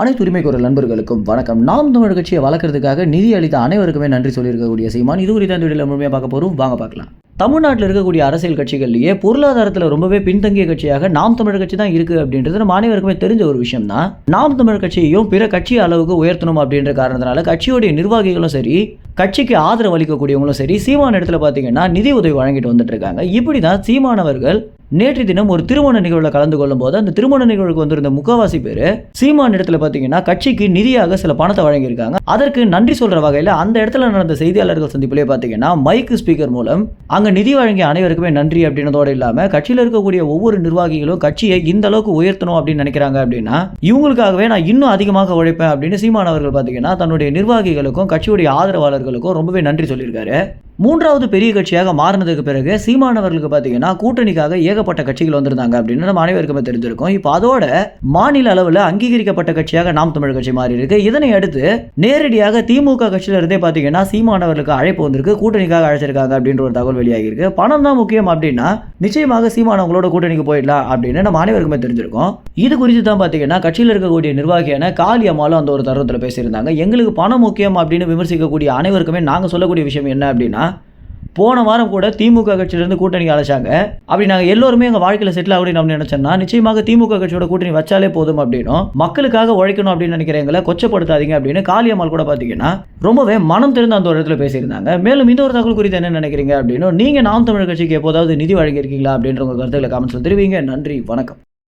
அனைத்து உரிமை குரல் நண்பர்களுக்கும் வணக்கம். நாம் தமிழ் கட்சியை வளர்க்கறதுக்காக நிதி அளித்த அனைவருக்குமே நன்றி சொல்லியிருக்கக்கூடிய சீமான். இது குறித்த இந்த வீடியோவில் முழுமையாக பார்க்க போகிறோம் வாங்க பார்க்கலாம். தமிழ்நாட்டில் இருக்கக்கூடிய அரசியல் கட்சிகள்லேயே பொருளாதாரத்தில் ரொம்பவே பின்தங்கிய கட்சியாக நாம் தமிழ் கட்சி தான் இருக்குது அப்படின்றது நம்ம அனைவருக்குமே தெரிஞ்ச ஒரு விஷயம் தான் நாம் தமிழ் கட்சியையும் பிற கட்சி அளவுக்கு உயர்த்தணும் அப்படின்ற காரணத்தினால கட்சியுடைய நிர்வாகிகளும் சரி கட்சிக்கு ஆதரவு அளிக்கக்கூடியவங்களும் சரி சீமான இடத்துல பார்த்தீங்கன்னா நிதி உதவி வழங்கிட்டு வந்துட்டு இருக்காங்க. இப்படி தான் சீமானவர்கள் நேற்று தினம் ஒரு திருமண நிகழ்வில் கலந்து கொள்ளும் போது அந்த திருமண நிகழ்வுக்கு வந்திருந்த முக்கவாசி பேர் சீமான் இடத்துல பார்த்தீங்கன்னா கட்சிக்கு நிதியாக சில பணத்தை வழங்கியிருக்காங்க. அதற்கு நன்றி சொல்ற வகையில் அந்த இடத்துல நடந்த செய்தியாளர்கள் சந்திப்பிலே பார்த்தீங்கன்னா மைக்கு ஸ்பீக்கர் மூலம் அங்கே நிதி வழங்கிய அனைவருக்குமே நன்றி அப்படின்றதோடு இல்லாமல் கட்சியில் இருக்கக்கூடிய ஒவ்வொரு நிர்வாகிகளும் கட்சியை இந்த அளவுக்கு உயர்த்தணும் அப்படின்னு நினைக்கிறாங்க அப்படின்னா இவங்களுக்காகவே நான் இன்னும் அதிகமாக உழைப்பேன் அப்படின்னு சீமான் அவர்கள் பார்த்தீங்கன்னா தன்னுடைய நிர்வாகிகளுக்கும் கட்சியுடைய ஆதரவாளர்களுக்கும் ரொம்பவே நன்றி சொல்லியிருக்காரு. மூன்றாவது பெரிய கட்சியாக மாறினதுக்கு பிறகு சீமானவர்களுக்கு பார்த்தீங்கன்னா கூட்டணிக்காக ஏகப்பட்ட கட்சிகள் வந்திருந்தாங்க அப்படின்னு நம்ம அனைவருக்குமே தெரிஞ்சிருக்கும். இப்போ அதோட மாநில அளவில் அங்கீகரிக்கப்பட்ட கட்சியாக நாம் தமிழ் கட்சி மாறி இருக்கு இதனை அடுத்து நேரடியாக திமுக கட்சியில இருந்தே பார்த்தீங்கன்னா சீமானவர்களுக்கு அழைப்பு வந்திருக்கு. கூட்டணிக்காக அழைச்சிருக்காங்க அப்படின்ற ஒரு தகவல் வெளியாகிருக்கு பணம் தான் முக்கியம் அப்படின்னா நிச்சயமாக சீமானவங்களோட கூட்டணிக்கு போயிடலாம் அப்படின்னு நம்ம அனைவருக்குமே தெரிஞ்சிருக்கும். இது குறித்து தான் பார்த்தீங்கன்னா கட்சியில் இருக்கக்கூடிய நிர்வாகியான காளி அம்மாலும் அந்த ஒரு தருணத்தில் பேசியிருந்தாங்க. எங்களுக்கு பணம் முக்கியம் அப்படின்னு விமர்சிக்கக்கூடிய அனைவருக்குமே நாங்கள் சொல்லக்கூடிய விஷயம் என்ன அப்படின்னா போன வாரம் கூட திமுக கட்சியிலேருந்து கூட்டணி அழைச்சாங்க. அப்படி நாங்கள் எல்லோருமே எங்கள் வாழ்க்கையில் செட்டில் ஆகணும் நம்ம நினைச்சோம்னா நிச்சயமாக திமுக கட்சியோட கூட்டணி வச்சாலே போதும் அப்படின்னும். மக்களுக்காக உழைக்கணும் அப்படின்னு நினைக்கிறவங்களை கொச்சப்படுத்தாதீங்க அப்படின்னு காளியம்மாள் கூட பார்த்தீங்கன்னா ரொம்பவே மனம் திறந்து அந்த ஒரு இடத்துல பேசியிருந்தாங்க. மேலும் இந்த ஒரு தகவல் குறித்து என்ன நினைக்கிறீங்க அப்படின்னு நீங்கள் நாம் தமிழர் கட்சிக்கு எப்போதாவது நிதி வழங்கியிருக்கீங்களா அப்படின்ற உங்கள் கருத்துக்களை காமெண்ட்ஸில் தெரிவிங்க. நன்றி வணக்கம்.